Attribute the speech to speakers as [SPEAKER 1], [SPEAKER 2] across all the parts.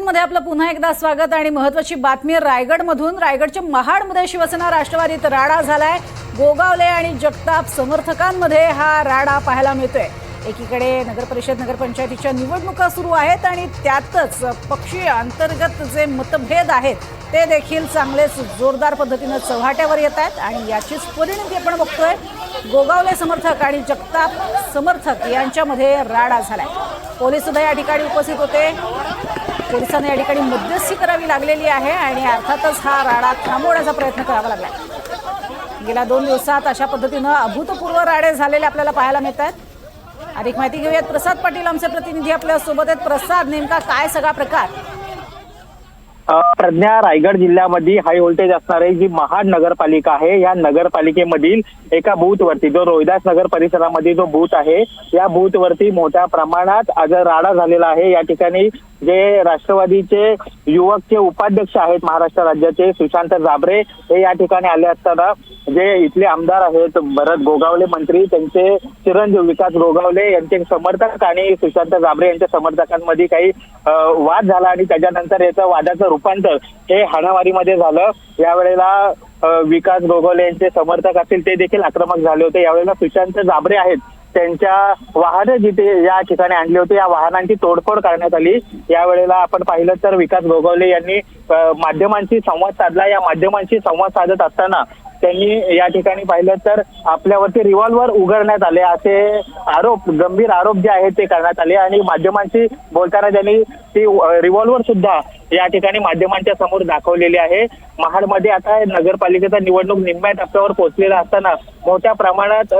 [SPEAKER 1] मध्ये आपलं पुन्हा एकदा स्वागत आणि महत्वाची बातमी रायगडमधून रायगडच्या महाडमध्ये शिवसेना राष्ट्रवादीत राडा झालाय. गोगावले आणि जगताप समर्थकांमध्ये हा राडा पाहायला मिळतोय. एकीकडे नगर परिषद नगरपंचायतीच्या निवडणुका सुरू आहेत आणि त्यातच पक्षीय अंतर्गत जे मतभेद आहेत ते देखील चांगलेच जोरदार पद्धतीनं चव्हाट्यावर येत आहेत आणि याचीच परिणती आपण बघतोय. गोगावले समर्थक आणि जगताप समर्थक यांच्यामध्ये राडा झालाय. पोलीस सुद्धा या ठिकाणी उपस्थित होते. पोलिसांना या ठिकाणी मध्यस्थी करावी लागलेली आहे आणि अर्थातच हा राडा थांबवण्याचा प्रयत्न करावा लागला गेल्या दोन दिवसात अशा पद्धतीनं अभूतपूर्व राडे झालेले आपल्याला पाहायला मिळत आहेत. अधिक माहिती घेऊयात. प्रसाद पाटील आमचे प्रतिनिधी आपल्यासोबत आहेत. प्रसाद नेमका काय सगळा प्रकार?
[SPEAKER 2] प्रज्ञा रायगड जिल्ह्यामध्ये हाय व्होल्टेज असणारी जी महाड नगरपालिका आहे या नगरपालिकेमधील एका बूथवरती जो रोहिदास नगर परिसरामध्ये जो बूथ आहे या बूथवरती मोठ्या प्रमाणात आज राडा झालेला आहे. या ठिकाणी जे राष्ट्रवादीचे युवकचे उपाध्यक्ष आहेत महाराष्ट्र राज्याचे सुशांत जाबरे हे या ठिकाणी आले असताना जे इथले आमदार आहेत भरत गोगावले मंत्री त्यांचे चिरंजीव विकास गोगावले यांचे समर्थक आणि सुशांत जाबरे यांच्या समर्थकांमध्ये काही वाद झाला आणि त्याच्यानंतर याचा वादाचं रूपांतर हे हाणामारीमध्ये झालं. यावेळेला विकास गोगावले यांचे समर्थक असतील ते देखील आक्रमक झाले होते. यावेळेला सुशांत जाबरे आहेत. त्यांच्या वाहनं जिथे या ठिकाणी आणली होती या वाहनांची तोडफोड करण्यात आली. यावेळेला आपण पाहिलं तर विकास गोगवले यांनी माध्यमांशी संवाद साधला. या माध्यमांशी संवाद साधत असताना त्यांनी या ठिकाणी पाहिलं तर आपल्यावरती रिव्हॉल्वर उघडण्यात आले. असे आरोप गंभीर आरोप जे आहेत ते करण्यात आले आणि माध्यमांशी बोलताना त्यांनी ती रिव्हॉल्वर सुद्धा या ठिकाणी माध्यमांच्या समोर दाखवलेली आहे. महाडमध्ये आता नगरपालिकेचा निवडणूक निम्म्या टप्प्यावर पोहोचलेला असताना मोठ्या प्रमाणात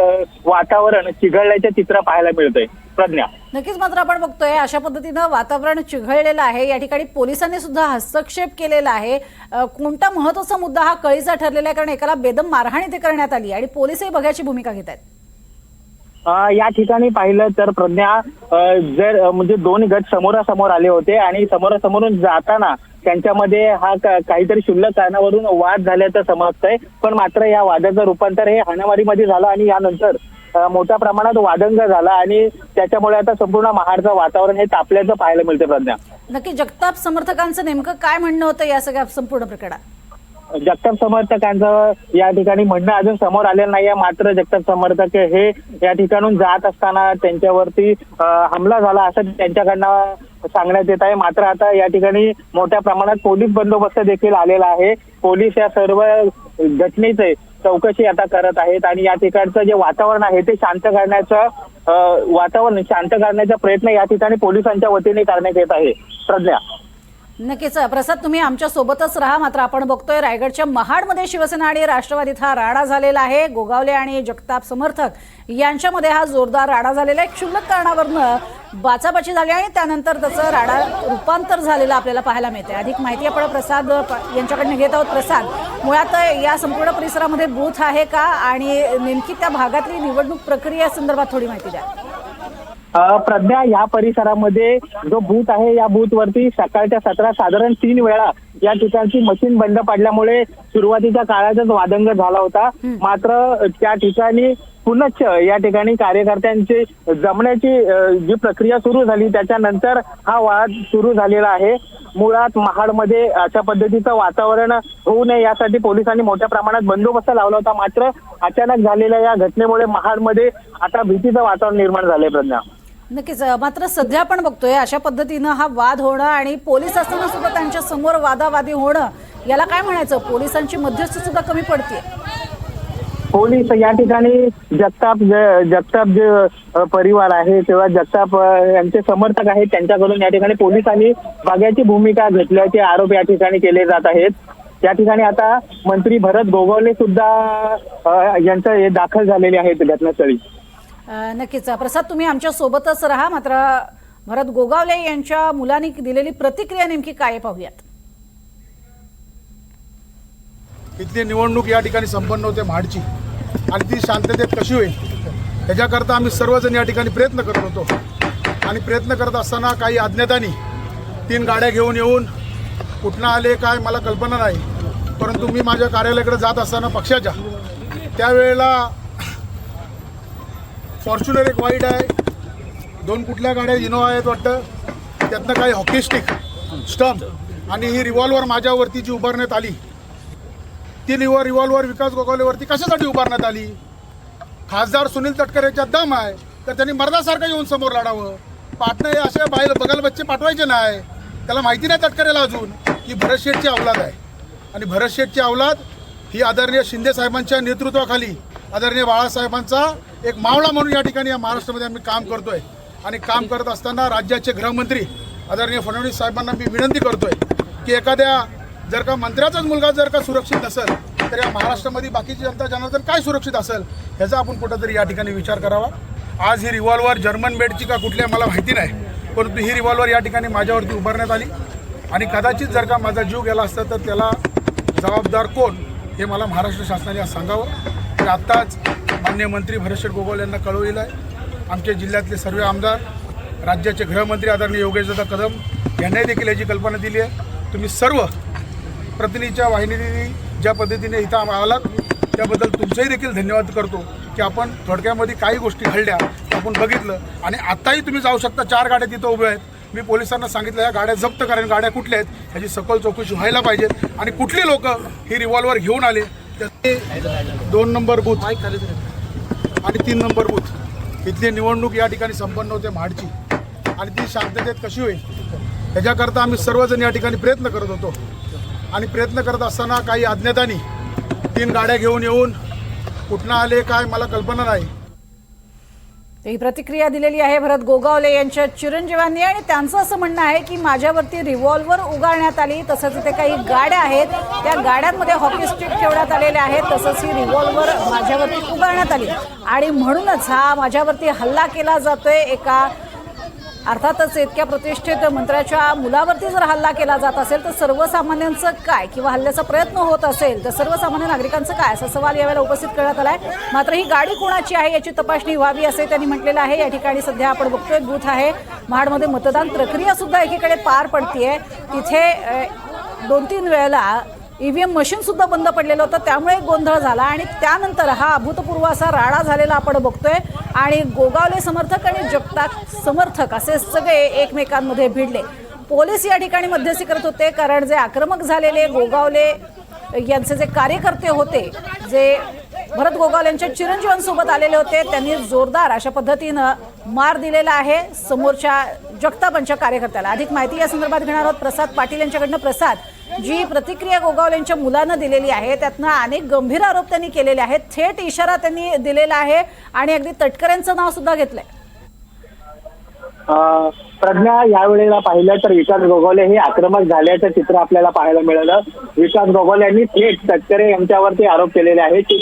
[SPEAKER 2] वातावरण चिघळल्याचे चित्र पाहायला मिळतंय. प्रज्ञा.
[SPEAKER 1] नक्कीच मात्र आपण बघतोय अशा पद्धतीनं वातावरण चिघळलेलं आहे. या ठिकाणी पोलिसांनी सुद्धा हस्तक्षेप केलेला आहे. कोणता महत्त्वाचा मुद्दा हा कळीचा ठरलेला आहे? कारण एकाला बेदम मारहाण इथे करण्यात आली आणि पोलिसही बघायची भूमिका घेत आहेत.
[SPEAKER 2] या ठिकाणी पाहिलं तर प्रज्ञा जर म्हणजे दोन गट समोरासमोर आले होते आणि समोरासमोरून जाताना त्यांच्यामध्ये हा काहीतरी क्षुल्लक कारणावरून वाद झाल्याचं समजतंय. पण मात्र या वादाचं रूपांतर हे हाणामारीमध्ये झालं आणि यानंतर मोठ्या प्रमाणात वादंग झाला आणि त्याच्यामुळे आता संपूर्ण महाडचं वातावरण हे तापल्याचं पाहायला मिळतं प्रज्ञा.
[SPEAKER 1] नक्की जगताप समर्थकांचं नेमकं काय म्हणणं होतं या सगळ्या संपूर्ण प्रकरणात?
[SPEAKER 2] जगताप समर्थकांचं या ठिकाणी म्हणणं अजून समोर आलेलं नाहीये. मात्र जगताप समर्थक हे या ठिकाणून जात असताना त्यांच्यावरती हमला झाला असं त्यांच्याकडनं सांगण्यात येत आहे. मात्र आता या ठिकाणी मोठ्या प्रमाणात पोलीस बंदोबस्त देखील आलेला आहे. पोलीस या सर्व घटनेचे चौकशी आता करत आहेत आणि या ठिकाणचं जे वातावरण आहे ते शांत करण्याचं वातावरण शांत करण्याचा प्रयत्न या ठिकाणी पोलिसांच्या वतीने करण्यात येत आहे. प्रज्ञा.
[SPEAKER 1] नक्कीच. प्रसाद तुम्ही आमच्या सोबतच राहा. मात्र आपण बघतोय रायगडच्या महाडमध्ये शिवसेना आणि राष्ट्रवादीत हा राडा झालेला आहे. गोगावले आणि जगताप समर्थक यांच्यामध्ये हा जोरदार राडा झालेला आहे. क्षुल्लक कारणावरनं बाचाबाची झाली आणि त्यानंतर त्याचं राडा रूपांतर झालेलं आपल्याला पाहायला मिळते अधिक माहिती आपण प्रसाद प- यांच्याकडनं घेत आहोत. प्रसाद मुळात या संपूर्ण परिसरामध्ये बूथ आहे का? आणि नेमकी त्या भागातली निवडणूक प्रक्रिया संदर्भात थोडी माहिती द्या.
[SPEAKER 2] प्रज्ञा या परिसरामध्ये जो बूथ आहे या बूथ वरती सकाळच्या सतरा साधारण तीन वेळा या ठिकाणची मशीन बंद पडल्यामुळे सुरुवातीच्या काळातच वादंग झाला होता. मात्र त्या ठिकाणी पुनश्च या ठिकाणी कार्यकर्त्यांची जमण्याची जी प्रक्रिया सुरू झाली त्याच्यानंतर हा वाद सुरू झालेला आहे. मुळात महाडमध्ये अशा पद्धतीचं वातावरण होऊ नये यासाठी पोलिसांनी मोठ्या प्रमाणात बंदोबस्त लावला होता. मात्र अचानक झालेल्या या घटनेमुळे महाडमध्ये आता भीतीचं वातावरण निर्माण झालंय प्रज्ञा.
[SPEAKER 1] नक्कीच मात्र सध्या आपण बघतोय अशा पद्धतीनं हा वाद होणं आणि पोलीस असताना सुद्धा त्यांच्यासमोर वादावादी होणं याला काय म्हणायचं? पोलिसांची मध्यस्थी सुद्धा कमी पडते
[SPEAKER 2] पोलीस या ठिकाणी जगताप जे- जगताप जे परिवार आहे तेव्हा जगताप यांचे समर्थक आहेत त्यांच्याकडून या ठिकाणी पोलिसांनी बाग्याची भूमिका घेतल्याचे आरोप या ठिकाणी केले जात आहेत. या ठिकाणी आता मंत्री भरत गोगावले सुद्धा यांचं हे दाखल झालेले आहेत घटनास्थळी.
[SPEAKER 1] नक्कीच. प्रसाद तुम्ही आमच्या सोबतच राहा. मात्र भरत गोगावले यांच्या मुलांनी दिलेली प्रतिक्रिया नेमकी काय पाहूयात.
[SPEAKER 3] इथली निवडणूक या ठिकाणी संपन्न होते महाडची आणि ती शांततेत कशी होईल त्याच्याकरता आम्ही सर्वजण या ठिकाणी प्रयत्न करत होतो. आणि प्रयत्न करत असताना काही अज्ञातांनी तीन गाड्या घेऊन येऊन कुठनं आले काय मला कल्पना नाही. परंतु मी माझ्या कार्यालयाकडे जात असताना पक्षाच्या त्यावेळेला फॉर्च्युनर एक वाईट आहे. दोन कुठल्या गाड्या इनोवा आहेत वाटतं. त्यातनं काही हॉकी स्टिक स्टम्प आणि ही रिव्हॉल्वर माझ्यावरती जी उभारण्यात आली ती रिव्हॉ रिव्हॉल्वर विकास गोगावलेवरती कशासाठी उभारण्यात आली? खासदार सुनील तटकरे दम आहे तर त्यांनी मर्दासारखं येऊन समोर लढावं. पाटणं हे असे बाहेर बगल बच्चे पाठवायचे नाही. त्याला माहिती नाही तटकरेला अजून की भरत शेठची अवलाद आहे. आणि भरत शेठची अवलाद ही आदरणीय शिंदे साहेबांच्या नेतृत्वाखाली आदरणीय बाळासाहेबांचा एक मावळा म्हणून या ठिकाणी या महाराष्ट्रामध्ये आम्ही काम करतोय. आणि काम करत असताना राज्याचे गृहमंत्री आदरणीय फडणवीस साहेबांना मी विनंती करतोय की एखाद्या जर का मंत्र्याचाच मुलगा जर का सुरक्षित असेल तर या महाराष्ट्रामध्ये बाकीची जनता जनार्दन काय सुरक्षित असेल ह्याचा आपण कुठंतरी या ठिकाणी विचार करावा. आज ही रिव्हॉल्वर जर्मन मेडची का कुठली मला माहिती नाही परंतु ही रिव्हॉल्वर या ठिकाणी माझ्यावरती उभारण्यात आली. आणि कदाचित जर का माझा जीव गेला असता तर त्याला जबाबदार कोण हे मला महाराष्ट्र शासनाने आज सांगावं. मी आत्ताच मान्य मंत्री भरतशेठ गोगोल यांना कळवलेलं आहे. आमच्या जिल्ह्यातले सर्व आमदार राज्याचे गृहमंत्री आदरणीय योगेशदादा कदम यांनाही देखील याची कल्पना दिली आहे. तुम्ही सर्व प्रतिनिधीच्या वाहिनीने ज्या पद्धतीने इथं आलात त्याबद्दल तुमचंही देखील धन्यवाद करतो की आपण थोडक्यामध्ये काही गोष्टी घडल्या आपण बघितलं आणि आत्ताही तुम्ही जाऊ शकता. चार गाड्या तिथं उभ्या आहेत. मी पोलिसांना सांगितलं या गाड्या जप्त कारण गाड्या कुठल्या आहेत ह्याची सखोल चौकशी व्हायला पाहिजेत आणि कुठली लोक ही रिव्हॉल्वर घेऊन आले त्याचे दोन नंबर बूथ आणि तीन नंबर बूथ. इथली निवडणूक या ठिकाणी संपन्न होते महाडची. आणि ती शांततेत कशी होईल? ह्याच्याकरता आम्ही सर्वजण या ठिकाणी प्रयत्न करत होतो. आणि प्रयत्न करत असताना काही अज्ञातांनी तीन गाड्या घेऊन येऊन कुठनं आले काय मला कल्पना नाही.
[SPEAKER 1] ही प्रतिक्रिया दिलेली आहे भरत गोगावले यांच्या चिरंजीवांनी आणि त्यांचं असं म्हणणं आहे की माझ्यावरती रिव्हॉल्वर उगाळण्यात आली तसंच इथे काही गाड्या आहेत त्या गाड्यांमध्ये हॉकी स्टिक ठेवण्यात आलेल्या आहेत तसंच ही रिव्हॉल्वर माझ्यावरती उगाळण्यात आली. आणि म्हणूनच हा माझ्यावरती हल्ला केला जातोय एका अर्थातच इतक्या प्रतिष्ठित मंत्र्याच्या मुलावरती जर हल्ला केला जात असेल तर सर्वसामान्यांचं काय? किंवा हल्ल्याचा प्रयत्न होत असेल तर सर्वसामान्य नागरिकांचं काय? असा सवाल यावेळेला उपस्थित करण्यात आलाय. मात्र ही गाडी कोणाची आहे याची तपासणी व्हावी असे त्यांनी म्हटलेलं आहे. या ठिकाणी सध्या आपण बघतोय बूथ आहे. महाडमध्ये मतदान प्रक्रिया सुद्धा एकीकडे पार पडतीये. तिथे दोन तीन वेळेला ईव्हीएम मशीन सुद्धा बंद पडलेलं होतं. त्यामुळे एक गोंधळ झाला आणि त्यानंतर हा अभूतपूर्व असा राडा झालेला आपण बघतोय. आणि गोगावले समर्थक आणि जगताप समर्थक असे सगळे एकमेकांमध्ये भिडले. पोलीस या ठिकाणी मध्यस्थी करत होते कारण जे आक्रमक झालेले गोगावले यांचे जे कार्यकर्ते होते जे भरत गोगावले यांच्या चिरंजीवांसोबत आलेले होते त्यांनी जोरदार अशा पद्धतीनं मार दिलेला आहे समोरच्या जगतापांच्या कार्यकर्त्याला. अधिक माहिती या संदर्भात घेणार आहोत. प्रसाद पाटील यांच्याकडनं. प्रसाद जी प्रतिक्रिया गोगावल यांच्या मुलानं दिलेली आहे त्यातनं अनेक गंभीर आरोप त्यांनी केलेले आहेत. थेट इशारा त्यांनी दिलेला आहे आणि अगदी तटकऱ्यांचं नाव सुद्धा घेतलंय.
[SPEAKER 2] प्रज्ञा यावेळेला पाहिलं तर विकास गोगोले हे आक्रमक झाल्याचं चित्र आपल्याला पाहायला मिळालं. विकास गोगोले यांनी थेट तटकरे यांच्यावरती आरोप केलेले आहेत की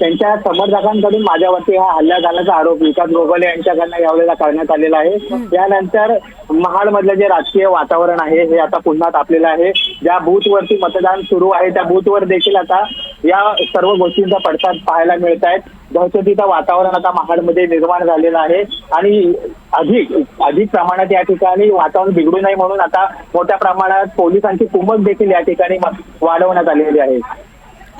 [SPEAKER 2] त्यांच्या समर्थकांकडून माझ्यावरती हा हल्ला झाल्याचा आरोप विकास गोगोले यांच्याकडनं यावेळेला करण्यात आलेला आहे. त्यानंतर महाडमधलं जे राजकीय वातावरण आहे हे आता पुन्हा तापलेलं आहे. ज्या बूथवरती मतदान सुरू आहे त्या बूथवर देखील आता या सर्व गोष्टींचा पडसाद पाहायला मिळत आहेत दहशतीचं वातावरण आता महाडमध्ये निर्माण झालेलं आहे. आणि अधिक अधिक प्रमाणात या ठिकाणी वातावरण बिघडू नये म्हणून आता मोठ्या प्रमाणात पोलिसांची कुमक देखील या ठिकाणी वाढवण्यात आलेली आहे.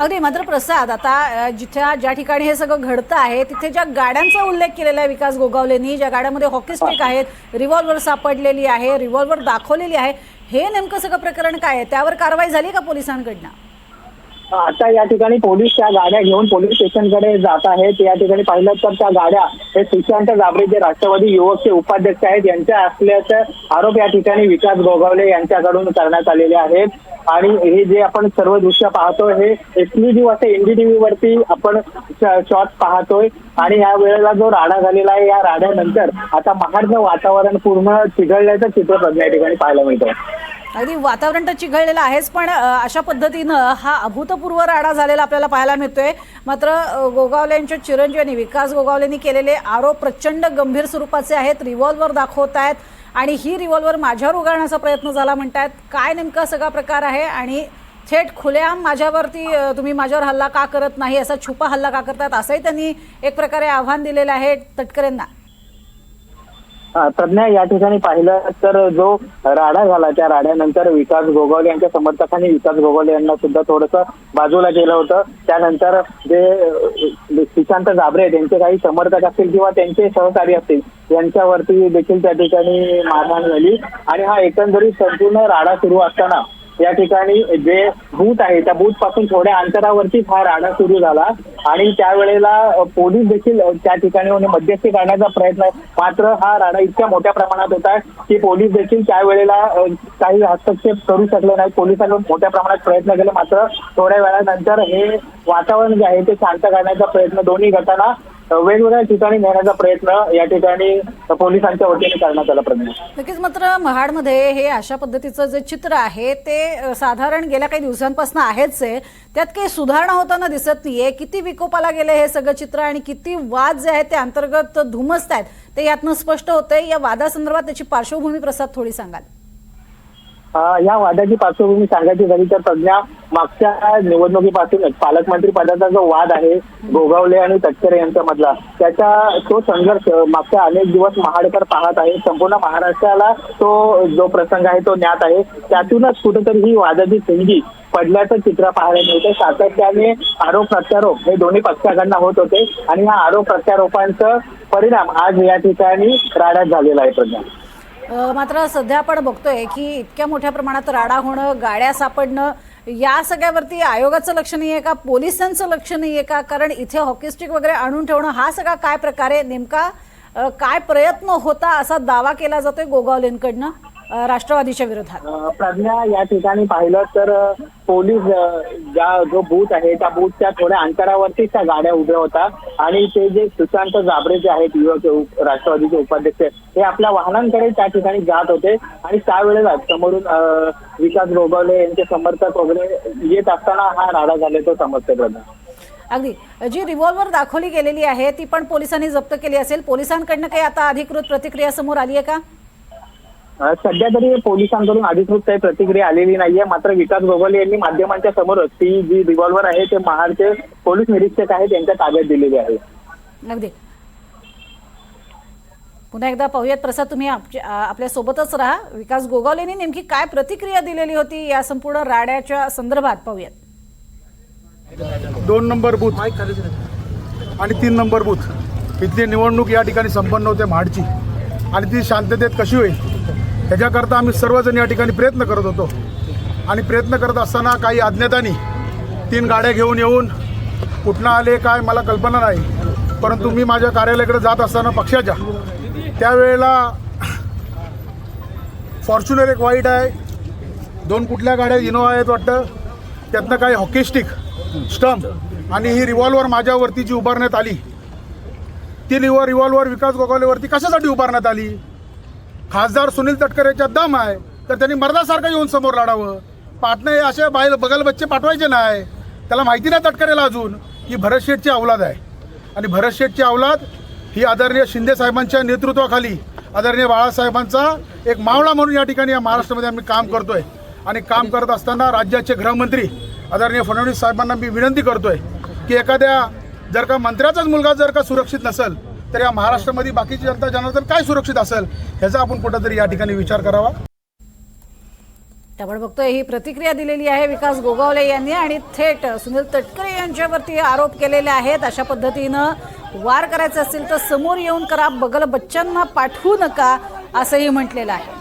[SPEAKER 1] अगदी मात्र प्रसाद आता अ, जिथे ज्या ठिकाणी हे सगळं घडतं आहे तिथे ज्या गाड्यांचा उल्लेख केलेला आहे विकास गोगावलेनी ज्या गाड्यामध्ये हॉकी स्टिक आहेत रिव्हॉल्वर सापडलेली आहे रिव्हॉल्वर दाखवलेली आहे हे नेमकं सगळं प्रकरण काय आहे? त्यावर कारवाई झाली का पोलिसांकडनं?
[SPEAKER 2] आता या ठिकाणी पोलीस त्या गाड्या घेऊन पोलीस स्टेशनकडे जात आहेत. या ठिकाणी पाहिलं तर त्या गाड्या हे सुशांत जाबरे जे राष्ट्रवादी युवकचे उपाध्यक्ष आहेत यांच्या असल्याचे आरोप या ठिकाणी विकास गोगावले यांच्याकडून करण्यात आलेले आहेत. आणि हे जे आपण सर्व दृश्य पाहतोय हे एक्सक्लुझिव्ह असं एनडीटीव्ही वरती आपण शॉट पाहतोय. आणि या वेळेला जो राडा झालेला आहे या राड्यानंतर आता महाडचं वातावरण पूर्ण चिघळल्याचं चित्र या ठिकाणी पाहायला मिळतं
[SPEAKER 1] अगदी वातावरण तर चिघळलेलं आहेच पण अशा पद्धतीनं हा अभूतपूर्व राडा झालेला आपल्याला पाहायला मिळतोय. मात्र गोगावल्यांच्या चिरंजीवांनी विकास गोगावलेंनी केलेले आरोप प्रचंड गंभीर स्वरूपाचे आहेत रिव्हॉल्वर दाखवत आहेत आणि ही रिव्हॉल्वर माझ्यावर उगाळण्याचा प्रयत्न झाला म्हणतायत. काय नेमका सगळा प्रकार आहे? आणि थेट खुलेआम माझ्यावरती तुम्ही माझ्यावर हल्ला का करत नाही असा छुपा हल्ला का करतात असंही त्यांनी एक प्रकारे आव्हान दिलेलं आहे तटकरेंना.
[SPEAKER 2] प्रज्ञा या ठिकाणी पाहिलं तर जो राडा झाला त्या राड्यानंतर विकास गोगावले यांच्या समर्थकांनी विकास गोगावले यांना सुद्धा थोडस बाजूला केलं होतं. त्यानंतर जे श्रीशांत सुशांत जाबरे त्यांचे काही समर्थक असतील किंवा त्यांचे सहकारी असतील यांच्यावरती देखील त्या ठिकाणी मारहाण झाली. आणि हा एकंदरीत संपूर्ण राडा सुरू असताना या ठिकाणी जे बूथ आहे त्या बूथपासून थोड्या अंतरावरतीच हा राडा सुरू झाला. आणि त्यावेळेला पोलीस देखील त्या ठिकाणी म्हणजे मध्यस्थी करण्याचा प्रयत्न मात्र हा राडा इतक्या मोठ्या प्रमाणात होता की पोलीस देखील त्यावेळेला काही हस्तक्षेप करू शकले नाही पोलिसांनी मोठ्या प्रमाणात प्रयत्न केले. मात्र थोड्या वेळानंतर हे वातावरण जे आहे ते शांत करण्याचा प्रयत्न दोन्ही गटांना वेगवेगळ्या ठिकाणी नेण्याचा प्रयत्न या ठिकाणी पोलिसांच्या वतीने करण्यात आला प्रयत्न
[SPEAKER 1] नक्कीच मात्र महाडमध्ये हे अशा पद्धतीचं जे चित्र आहे ते साधारण गेल्या काही दिवसांपासून आहेच आहे. त्यात काही सुधारणा होताना दिसत नाहीये. किती विकोपाला गेले हे सगळं चित्र आणि किती वाद जे आहेत ते अंतर्गत धुमसत आहेत ते यातनं स्पष्ट होतंय. या वादासंदर्भात त्याची पार्श्वभूमी प्रसाद थोडी सांगाल.
[SPEAKER 2] या वादाची पार्श्वभूमी सांगायची झाली तर प्रज्ञा मागच्या निवडणुकीपासूनच पालकमंत्री पदाचा जो वाद आहे गोगावले आणि तटकरे यांच्यामधला त्याचा तो संघर्ष मागच्या अनेक दिवस महाडकर पाहत आहे संपूर्ण महाराष्ट्राला तो जो प्रसंग आहे तो ज्ञात आहे. त्यातूनच कुठेतरी ही वादाची सिंगी पडल्याचं चित्र पाहायला मिळतं सातत्याने आरोप प्रत्यारोप हे दोन्ही पक्षाकडनं होत होते आणि ह्या आरोप प्रत्यारोपांचं परिणाम आज या ठिकाणी राड्यात झालेला आहे प्रज्ञा
[SPEAKER 1] मात्र सध्या आपण बघतोय की इतक्या मोठ्या प्रमाणात राडा होणं गाड्या सापडणं या सगळ्यावरती आयोगाचं लक्ष नाही आहे का? पोलिसांचं लक्ष नाही आहे का? कारण इथे हॉकी स्टिक वगैरे आणून ठेवणं हा सगळा काय प्रकार आहे? नेमका काय प्रयत्न होता असा दावा केला जातोय गोगावलेंकडनं राष्ट्रवादीच्या विरोधात.
[SPEAKER 2] प्रज्ञा या ठिकाणी पाहिलं तर पोलीस ज्या जो बूथ आहे त्या बूथच्या थोड्या अंतरावरतीच त्या गाड्या उभ्या होत्या आणि ते जे सुशांत जाबरे जे आहेत युवक राष्ट्रवादीचे उपाध्यक्ष हे आपल्या वाहनांकडे त्या ठिकाणी जात होते. आणि त्यावेळेला समोरून विकास गोगावले यांचे समर्थक वगैरे येत असताना हा राडा झाल्याचं समजते प्रज्ञा
[SPEAKER 1] अगदी. जी रिव्हॉल्वर दाखवली गेलेली आहे ती पण पोलिसांनी जप्त केली असेल. पोलिसांकडनं काही आता अधिकृत प्रतिक्रिया समोर आली आहे का?
[SPEAKER 2] सध्या तरी पोलिसांकडून अधिकृत काही प्रतिक्रिया आलेली नाहीये. मात्र विकास गोगोले यांनी माध्यमांच्या समोरच ती जी रिव्हॉल्वर आहे ते महाडचे पोलीस निरीक्षक आहेत त्यांच्या ताब्यात दिलेली आहे.
[SPEAKER 1] अगदी पुन्हा एकदा पाहूयात. प्रसाद तुम्ही आपल्या सोबतच राहा. विकास गोगावलेंनी नेमकी काय प्रतिक्रिया दिलेली होती या संपूर्ण राड्याच्या संदर्भात पाहूयात.
[SPEAKER 3] दोन नंबर बूथ आणि तीन नंबर बूथ. इथली निवडणूक या ठिकाणी संपन्न होते महाडची. आणि ती शांततेत कशी होईल? ह्याच्याकरता आम्ही सर्वजण या ठिकाणी प्रयत्न करत होतो. आणि प्रयत्न करत असताना काही अज्ञातांनी तीन गाड्या घेऊन येऊन कुठनं आले काय मला कल्पना नाही. परंतु मी माझ्या कार्यालयाकडे जात असताना पक्षाच्या त्यावेळेला फॉर्च्युनर एक वाईट आहे. दोन कुठल्या गाड्या इनोवा आहेत वाटतं. त्यातनं काही हॉकी स्टिक स्टंप आणि ही रिव्हॉल्वर माझ्यावरती जी उभारण्यात आली ती रिव्हॉ रिव्हॉल्वर विकास गोगावलेवरती कशासाठी उभारण्यात आली? खासदार सुनील तटकरे दम आहे तर त्यांनी मर्दासारखं येऊन समोर लढावं. पाटणं हे असे बाहेर बगल बच्चे पाठवायचे नाही. त्याला माहिती नाही तटकरेला अजून ही भरत शेठची अवलाद आहे. आणि भरत शेठची अवलाद ही आदरणीय शिंदे साहेबांच्या नेतृत्वाखाली आदरणीय बाळासाहेबांचा एक मावळा म्हणून या ठिकाणी या महाराष्ट्रामध्ये आम्ही काम करतोय. आणि काम करत असताना राज्याचे गृहमंत्री आदरणीय फडणवीस साहेबांना मी विनंती करतोय की एखाद्या जर का मंत्र्याचाच मुलगा जर का सुरक्षित नसेल तर या महाराष्ट्रामध्ये बाकीची जनता जनार्दन काय सुरक्षित असेल ह्याचा आपण कुठंतरी या ठिकाणी विचार करावा.
[SPEAKER 1] त्यामुळे बघतोय ही प्रतिक्रिया दिलेली आहे विकास गोगावले यांनी आणि थेट सुनील तटकरे यांच्यावरती आरोप केलेले आहेत. अशा पद्धतीनं वार करायचं असतील तर समोर येऊन करा बगल बच्चांना पाठवू नका असंही म्हटलेलं आहे.